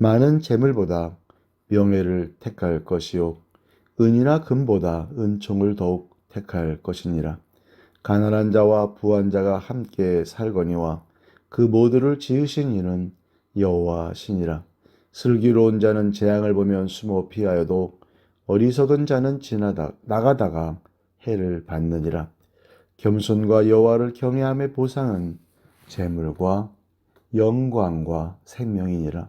많은 재물보다 명예를 택할 것이요. 은이나 금보다 은총을 더욱 택할 것이니라. 가난한 자와 부한 자가 함께 살거니와 그 모두를 지으신 이는 여호와 신이라. 슬기로운 자는 재앙을 보면 숨어 피하여도 어리석은 자는 지나다 나가다가 해를 받느니라. 겸손과 여호와를 경외함의 보상은 재물과 영광과 생명이니라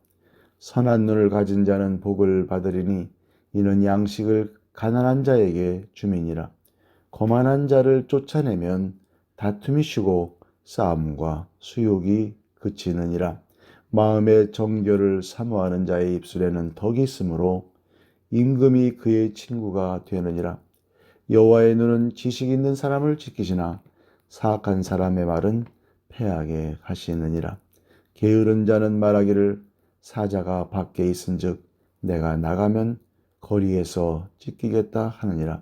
선한 눈을 가진 자는 복을 받으리니 이는 양식을 가난한 자에게 주민이라. 거만한 자를 쫓아내면 다툼이 쉬고 싸움과 수욕이 그치느니라. 마음의 정결을 사모하는 자의 입술에는 덕이 있으므로 임금이 그의 친구가 되느니라. 여호와의 눈은 지식 있는 사람을 지키시나 사악한 사람의 말은 패하게 하시느니라. 게으른 자는 말하기를 사자가 밖에 있은즉 내가 나가면 거리에서 찢기겠다 하느니라.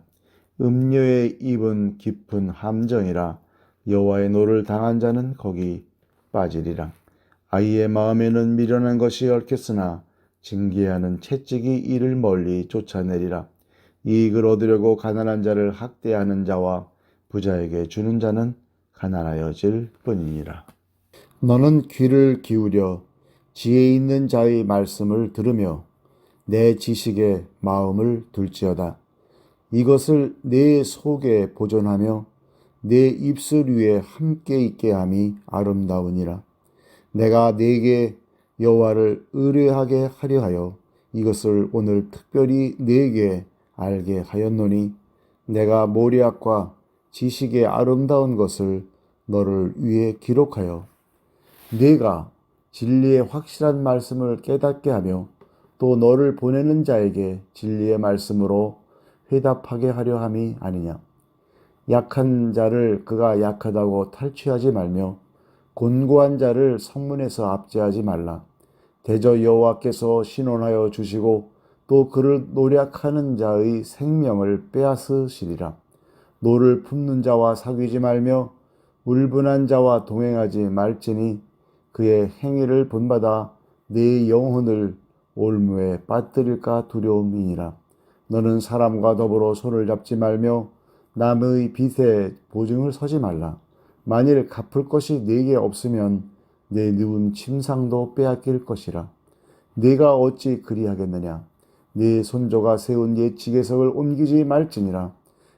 음료의 입은 깊은 함정이라 여호와의 노를 당한 자는 거기 빠지리라. 아이의 마음에는 미련한 것이 얽혔으나 징계하는 채찍이 이를 멀리 쫓아내리라. 이익을 얻으려고 가난한 자를 학대하는 자와 부자에게 주는 자는 가난하여질 뿐이니라. 너는 귀를 기울여 지혜 있는 자의 말씀을 들으며 내 지식에 마음을 둘지어다. 이것을 내 속에 보존하며 내 입술 위에 함께 있게 함이 아름다우니라. 내가 네게 여호와를 의뢰하게 하려 하여 이것을 오늘 특별히 네게 알게 하였노니 내가 모리학과 지식의 아름다운 것을 너를 위해 기록하여 네가 진리의 확실한 말씀을 깨닫게 하며 또 너를 보내는 자에게 진리의 말씀으로 회답하게 하려 함이 아니냐. 약한 자를 그가 약하다고 탈취하지 말며 곤고한 자를 성문에서 압제하지 말라. 대저 여호와께서 신원하여 주시고 또 그를 노력하는 자의 생명을 빼앗으시리라. 노를 품는 자와 사귀지 말며 울분한 자와 동행하지 말지니 그의 행위를 본받아 네 영혼을 올무에 빠뜨릴까 두려움이니라. 너는 사람과 더불어 손을 잡지 말며 남의 빚에 보증을 서지 말라. 만일 갚을 것이 네게 없으면 내 누운 침상도 빼앗길 것이라. 네가 어찌 그리하겠느냐? 네 손조가 세운 옛 지계석을 옮기지 말지니라.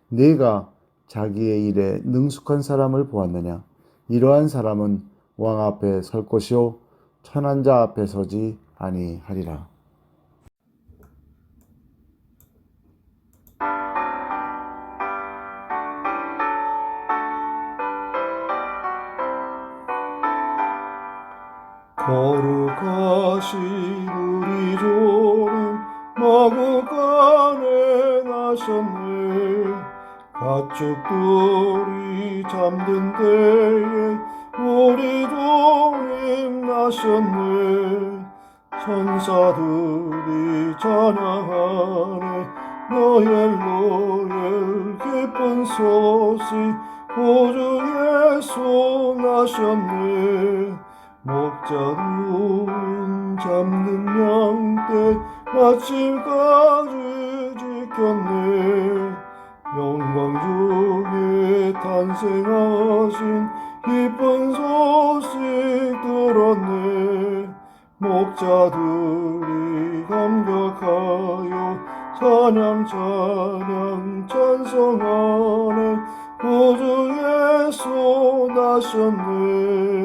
네가 자기의 일에 능숙한 사람을 보았느냐? 이러한 사람은 왕 앞에 설 것이요 천한 자 앞에 서지 아니하리라. 거룩하신 우리 주님 마구간에 나셨네 가축들이 잠든 때에 우리 주님 나셨네. 천사들이 찬양하네. 노엘 노엘 기쁜 소식 구주 예수 나셨네. 목자는 잡는 양떼 아침까지 지켰네. 영광 중에 탄생하신 기쁜 소식 들었네. 목자들이 감격하여 찬양 찬양 찬송하네. 예수 나셨네